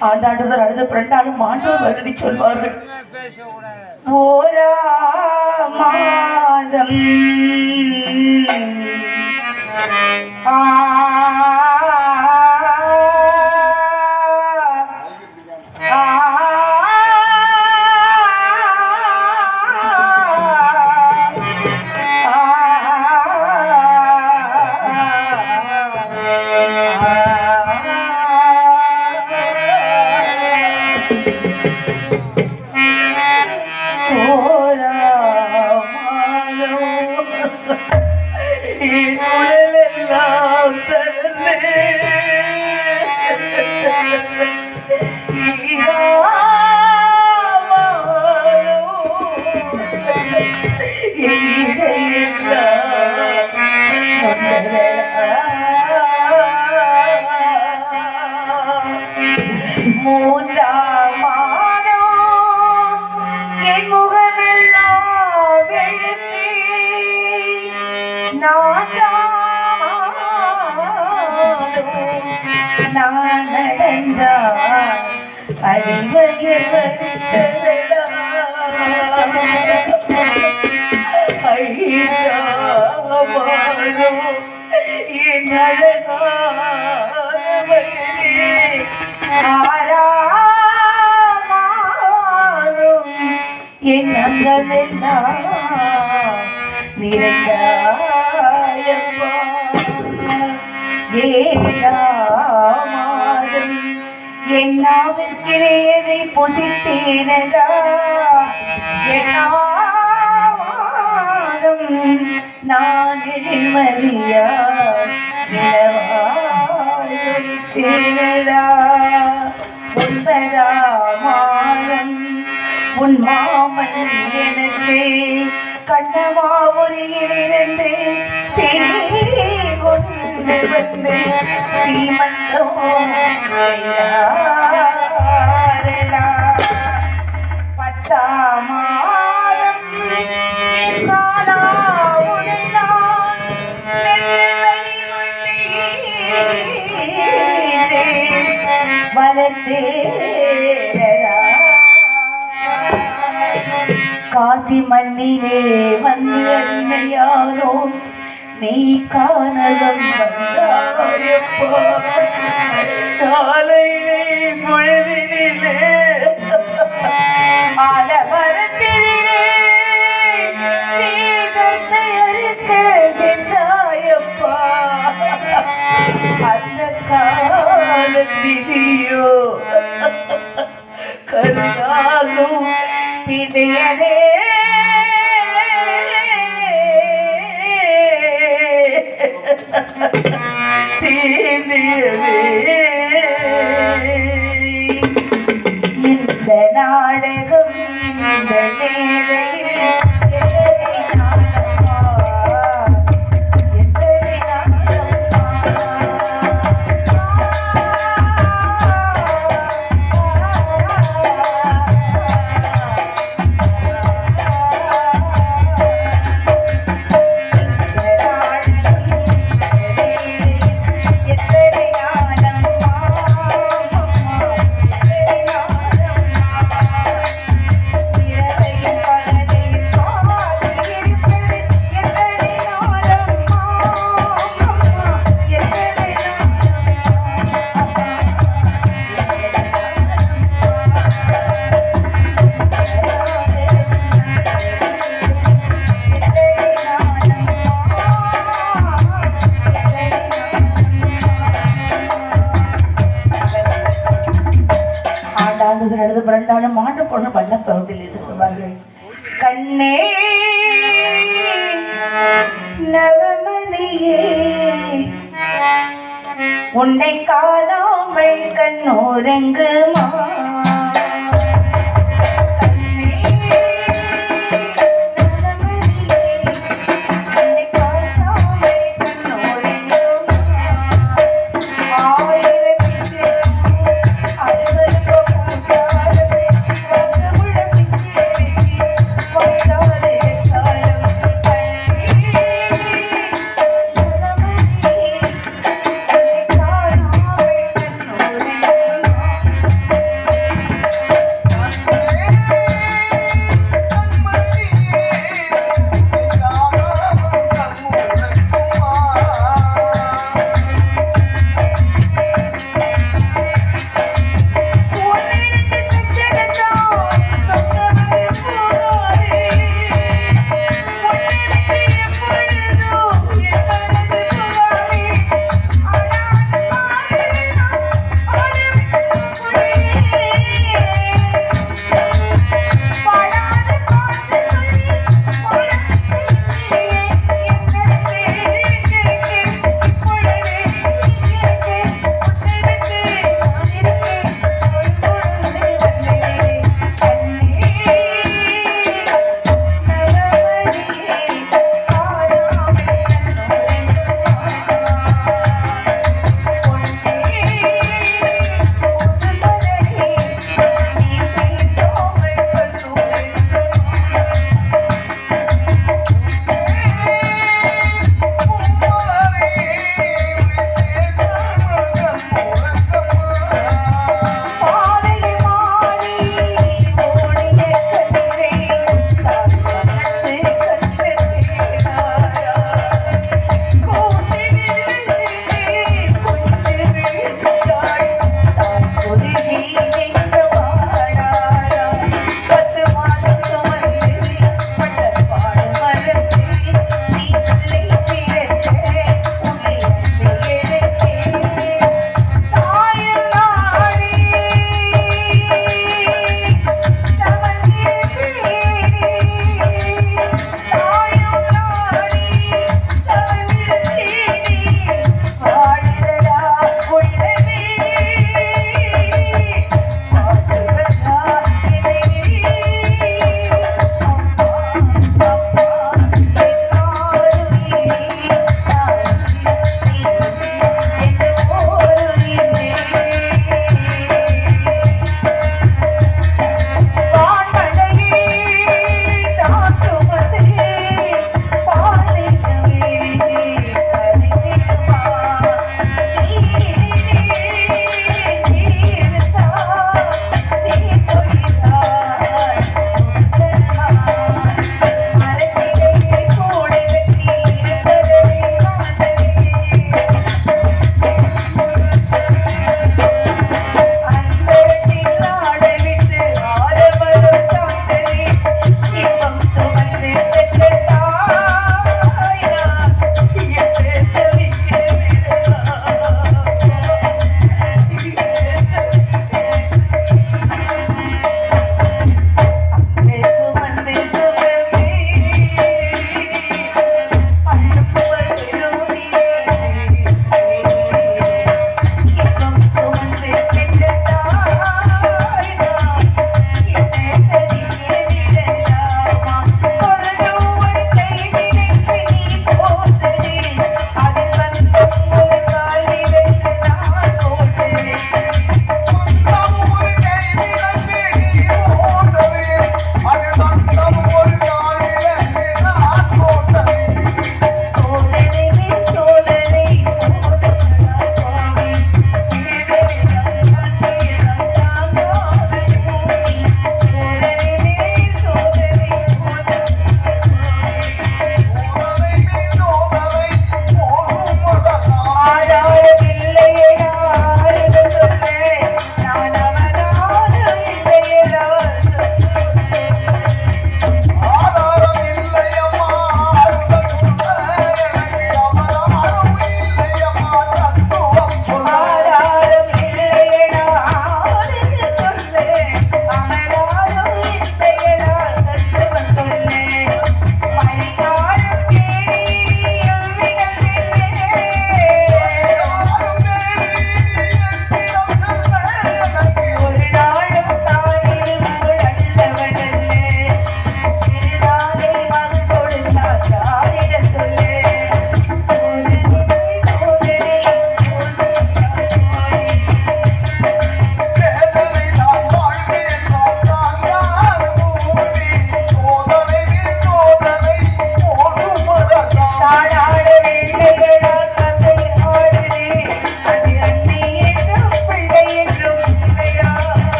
ஆண்டாண்டுகள் அழுது பிறந்தாலும் மாண்டோர் வருடி சொல்வார்கள். ஓரா மாதம் நிறைந்தாயப்பா ஏழாமாதம் என்னாவிற்கிலேதை புசித்தேனடா. என்னாமாதம் நான் நிம்மதியா? தேனடா ஒன்பதாமாதம் உன் மாமன் எனக்கு கண்ணமாவுரியிலிருந்து செய்தி கொண்டு நான் நெற்றிவழி கொண்டேன். வளர்த்தேனடா. காசி மண்ணிலே வந்து அருமையானோ நீ காணலம் காலையிலே பொழுதினிலே ஆலமரத்திலே நீ தன்னை அறுக்க சென்றாயப்பா அந்த Thiên பண்ண பகுதியில் சொல்வார்கள். கண்ணே நவமணியே உன்னை காணாமல் கண்ணோரங்குமா?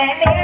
Hallelujah.